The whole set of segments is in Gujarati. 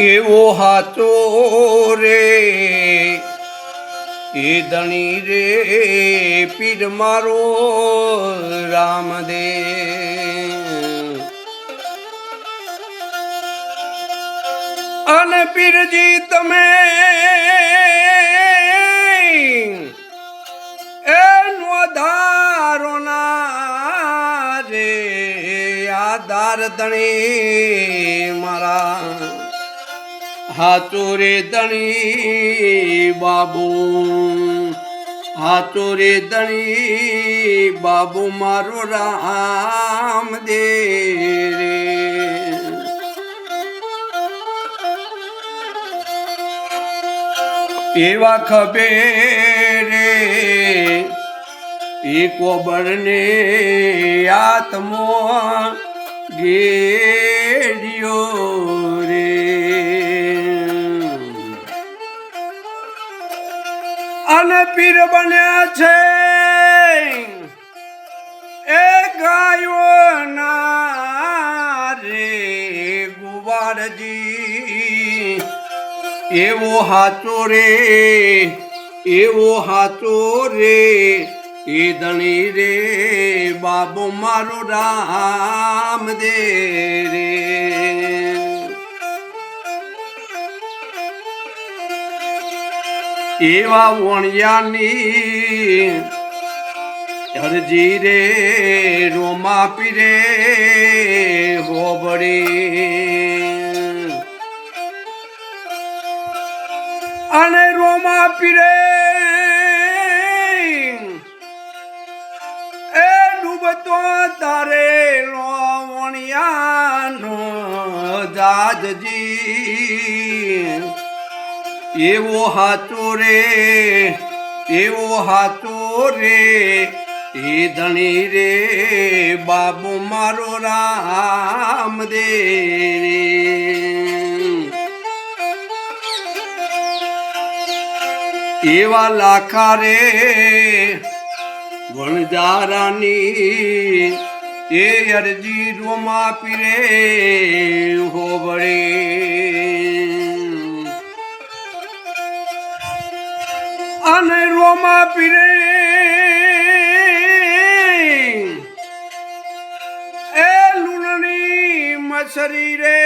એવો હાચો રે? એ ધણી રે, પીર મારો રામદેવ. અને પીરજી તમે એનો ધારો ના રે આધાર ધણી મારા. હાચો દણી બાબુ. હાચોરે દણી બાબુ મારો રામ દે રે. એવા ખબે રે. એ કોબરને આત્મો ગેડિયો અને પીર બન્યા છે. એ ગાયો ના રે ગુવારજી. એવો હાચો રે, એવો હાચો રે, એ ધણી રે, બાબો મારો રામ દે રે. એવા વણિયાની હરજી રે, રોમા પીરે હોબડી અને રોમા પીરે એ ડૂબતો તારે લોવણિયાનો જાજજી. એવો હાચો રે, એવો હાચો રે, એ ધણી રે, બાબુ મારો રામ દે એવા લાખા રે વણજારાની એ અરજી રોમા પીરે હોબળે અને રોમા પીરે એ લુણની મછરી રે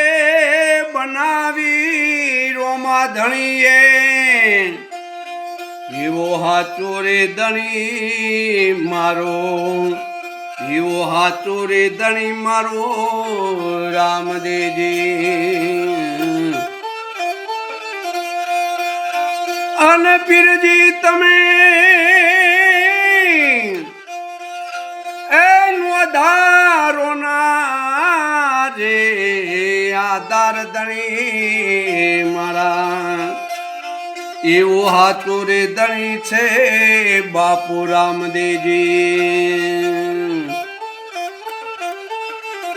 બનાવી રોમા ધણીએ. એવો હાચો રે ધણી મારો એવો હાચો રે ધણી મારો રામદેજી અને પીરજી તમે. એનો ધારો ના રે, આધાર દણી મારા. એવો હાચો રે દણી છે બાપુ રામદેવજી.